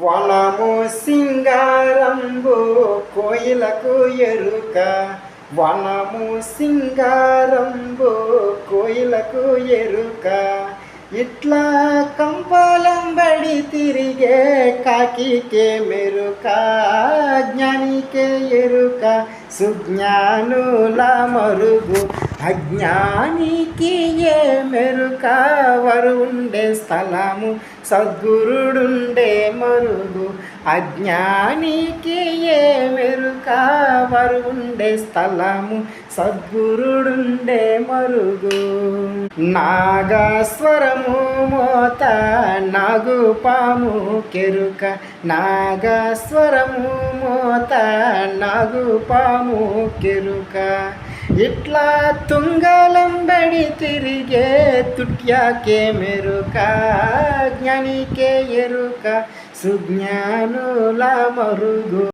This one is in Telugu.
వనము సింగారంబు కోయిలకు ఎరుక. వనము సింగారంబు కోయిలకు ఎరుక. ఇట్లా కంపలంబడి తిరిగే కాకికే మెరుక. జ్ఞానికే ఎరుక. సుజ్ఞానుల మరుగు. అజ్ఞానికి ఏ మెరుక వరు ఉండే స్థలము? సద్గురుడుండే మరుగు. అజ్ఞానికి ఏ మెరుక వరు ఉండే స్థలము? సద్గురుడుండే మరుగు. నాగస్వరము మోత నాగు పాము కెరుక నాగస్వరము మోత నాగు పాము కెరుక ఇట్లా తుంగలంబడి తిరిగే తుట్యాకే మెరుక జ్ఞానికే ఎరుక సుజ్ఞానుల మరుగు